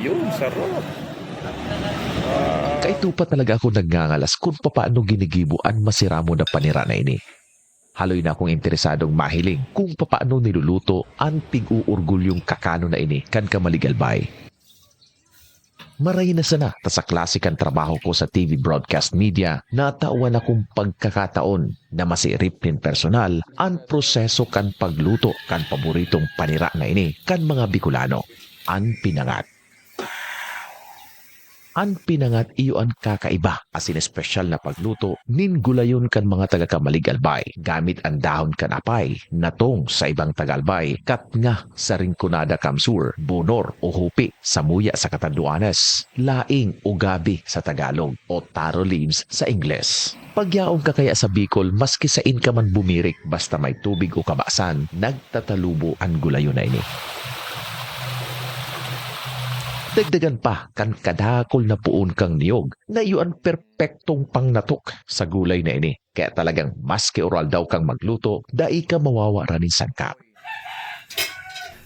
Yun, sarap. Ah, Kaito pa talaga ako nagngangalas kung papaano ginigibuan masira mo na panira na ini. Haloy na akong interesadong mahiling kung papaano niluluto ang pig-uurgulyong kakano na ini kan kamaligalbay. Maray na sana ta sa klasikan trabaho ko sa TV broadcast media na tawan akong pagkakataon na masirip nin personal ang proseso kan pagluto kan paboritong panira na ini kan mga Bicolano, ang pinangat. Ang pinangat iyo ang kakaiba as in espesyal na pagluto nin gulayon kan mga taga Kamaligalbay gamit ang dahon kanapay natong sa ibang tagalbay kat nga sa ringkunada kamsur, bunor o hupi sa muya sa Katanduanes, laing o gabi sa Tagalog o taro leaves sa Ingles. Pagyaong ka kaya sa Bicol, maski sa in ka man bumirik basta may tubig o kabasan, nagtatalubo ang gulayon na ini. Dagdagan pa kan kadakol na puon kang niyog na iyon perpektong pangnatok sa gulay na ini. Kaya talagang maski oral daw kang magluto, dai ka mawawara nin sangkap.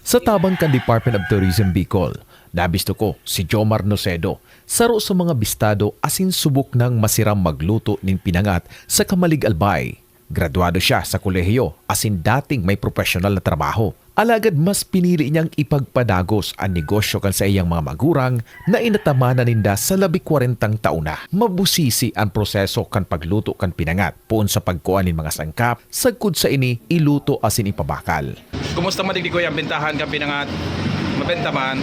Sa tabang kan Department of Tourism Bicol, nabisto ko si Jomar Nocedo, saro sa mga bistado asin subok ng masiram magluto ning pinangat sa Kamalig Albay. Graduado siya sa kolehiyo asin dating may profesional na trabaho. Alagad mas pinili niyang ipagpadagos ang negosyo kan sa iyang mga magurang na inatamana ninda sa labi 40 taon na. Mabusisi ang proseso kan pagluto kan pinangat puon sa pagkuan nin mga sangkap, sagkod sa ini iluto asin ipabakal. Kumusta madigdi ko yung bentahan ka pinangat? Mabenta man.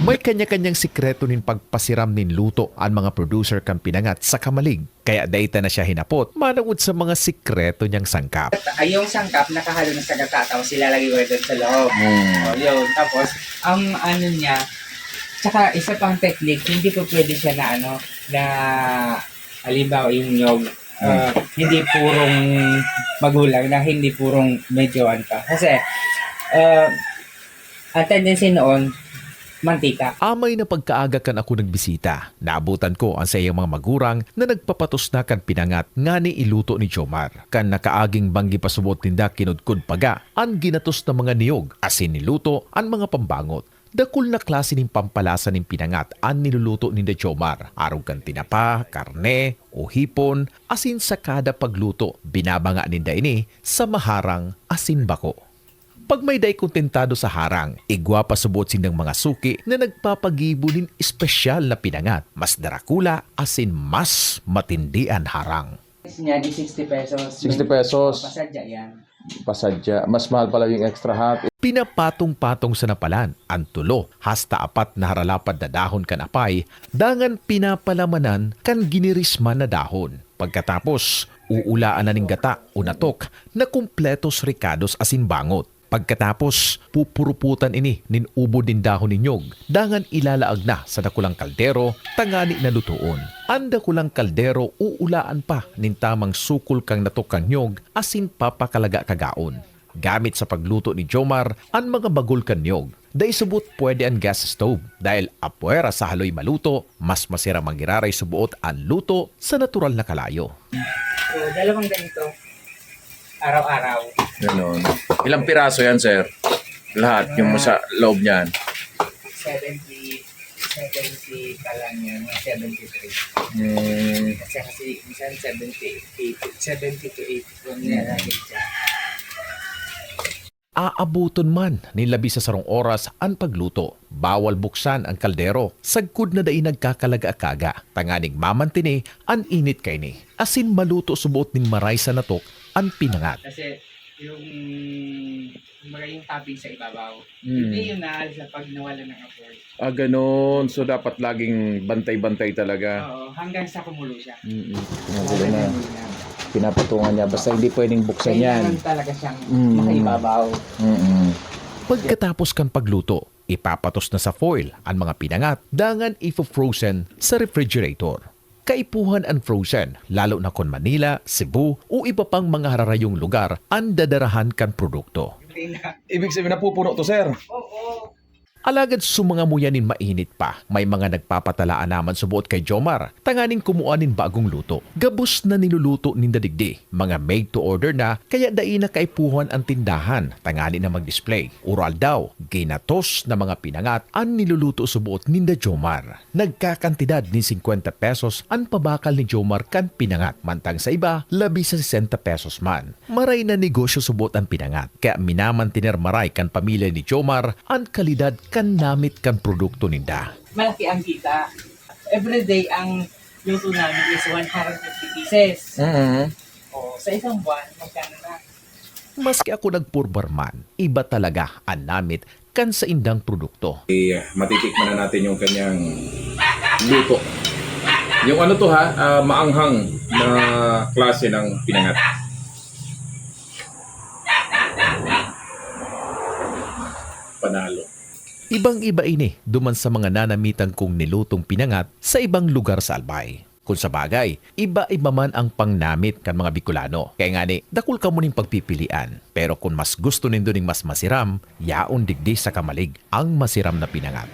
May kanya-kanyang sikreto nin pagpasiram nin luto ang mga producer kan pinangat sa kamalig. Kaya data na siya hinapot, manawod sa mga sikreto niyang sangkap. ay yung sangkap nakahalo na sa gata tapos ilalagay ko doon sa loob. O, yun. Tapos, ang ano niya, tsaka isa pang technique, hindi po pwede siya na ano, na halimbawa yung nyog, ah, hindi purong magulang na hindi purong medyoan pa. Kasi, uh, ang tendency noon, mantika. Amay na pagkaaga kan ako nagbisita. Naabutan ko ang sa iyang mga magurang na nagpapatos na kan pinangat nga ni iluto ni Jomar. Kan nakaaging banggi pasubot tinda kinudkod paga ang ginatos na mga niyog asin niluto ang mga pambangot. Dakul na klase ng pampalasa ng pinangat ang niluluto ni De Jomar. Araw kan tinapa, karne, o hipon, asin sa kada pagluto. Binabanga ninda ini sa maharang asin bako. Pag may day kontentado sa harang, igwa pa subot sindang mga suki na nagpapagibo nin espesyal na pinangat. Mas darakula asin mas matindi ang harang. Niya di 60 pesos. 60 pesos. Pasadya yan. Pasadya. Mas mahal pala yung extra hot. Pinapatong-patong sa napalan, ang tulo, hasta apat na haralapad na dahon kanapay, dangan pinapalamanan kan ginirisman na dahon. Pagkatapos, uulaan na ning gata o natok na kumpletos ricados asin bangot. Pagkatapos, pupuruputan ini nin ubo din dahon ninyog. Dangan ilalaag na sa dakulang kaldero, tangani na lutuon. Ang dakulang kaldero uulaan pa nin tamang sukol kang natok kang nyog asin papakalaga kagaon. Gamit sa pagluto ni Jomar ang mga bagol kanyog. Dahil subot pwede ang gas stove dahil apuera sa haloy maluto, mas masira mangiraray subuot ang luto sa natural na kalayo. So, dalawang ganito. Araw-araw. Ganon. Ilang piraso yan, sir? Lahat, yung sa loob niyan. 70, 70 ka lang yan, mga 73. Hmm. Kasi kasi minsan 70, 80, 70 to 80 kung nilalagay siya. Aabuton man ni labi sa sarong oras ang pagluto. Bawal buksan ang kaldero. Sagkod na dahi nagkakalaga-akaga. Tanganing mamantini ang init kay ni. Asin maluto subuot nin maray sa natok ang pinangat. Kasi yung mga yung topping sa ibabaw, Hmm. hindi yun naalis sa pag nawala ng apoy. Ah, ganon. So, dapat laging bantay-bantay talaga. Oo, hanggang sa kumulo siya. Mm-mm. Ganun na. yan. Pinapatungan niya. Basta hindi pwedeng buksan yan. Kailangan talaga siyang Mm. makaibabaw. Mm-mm. Pagkatapos kan pagluto, ipapatos na sa foil ang mga pinangat, dangan ifo-frozen sa refrigerator. Kaipuhan ang frozen, lalo na kon Manila, Cebu o iba pang mga hararayong lugar ang dadarahan kan produkto. Hindi na. Ibig sabihin, napupuno to, sir. Oo. Alagad sumangamuyanin mainit pa. May mga nagpapatalaan naman subuot kay Jomar. Tanganing kumuanin bagong luto. Gabos na niluluto ninda digdi. Mga made to order na kaya dai na kaipuhan ang tindahan. Tangani na mag-display. Oral daw. Ginatos na mga pinangat ang niluluto subuot ninda Jomar. Nagkakantidad ni 50 pesos ang pabakal ni Jomar kan pinangat. Mantang sa iba, labi sa 60 pesos man. Maray na negosyo subuot ang pinangat. Kaya minamantiner maray kan pamilya ni Jomar ang kalidad kan namit kan produkto ninda. Malaki ang kita. Everyday, ang luto namin is 150 pieces. Mm-hmm. O, sa isang buwan, magkano na? Maski ako nagpurbarman, iba talaga ang namit kan sa indang produkto. Matitikman na natin yung kanyang luto. Yung ano to ha, ah, maanghang na klase ng pinangat. Panalo. Ibang-iba ini duman sa mga nanamitan kong nilutong pinangat sa ibang lugar sa Albay. Kung sa bagay, iba-iba man ang pangnamit kan mga Bicolano. Kaya nga ni, dakul ka mo ning pagpipilian. Pero kung mas gusto nindo ning mas masiram, yaon digdi sa kamalig ang masiram na pinangat.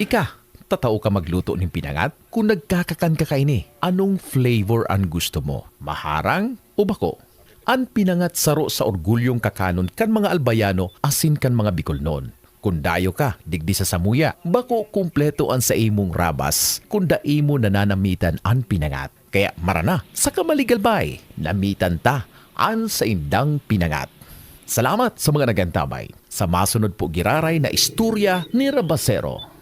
Ika, tatao ka magluto ng pinangat? Kung nagkakakan ka kaini, anong flavor ang gusto mo? Maharang o bako? Ang pinangat saro sa orgulyong kakanon kan mga albayano asin kan mga Bicolnon. Kung dayo ka, digdi sa samuya, bako kumpleto ang sa imong rabas, kung da imo nananamitan ang pinangat. Kaya marana, sa kamaligalbay, namitan ta an sa indang pinangat. Salamat sa mga nagantabay. Sa masunod po giraray na istorya ni Rabasero.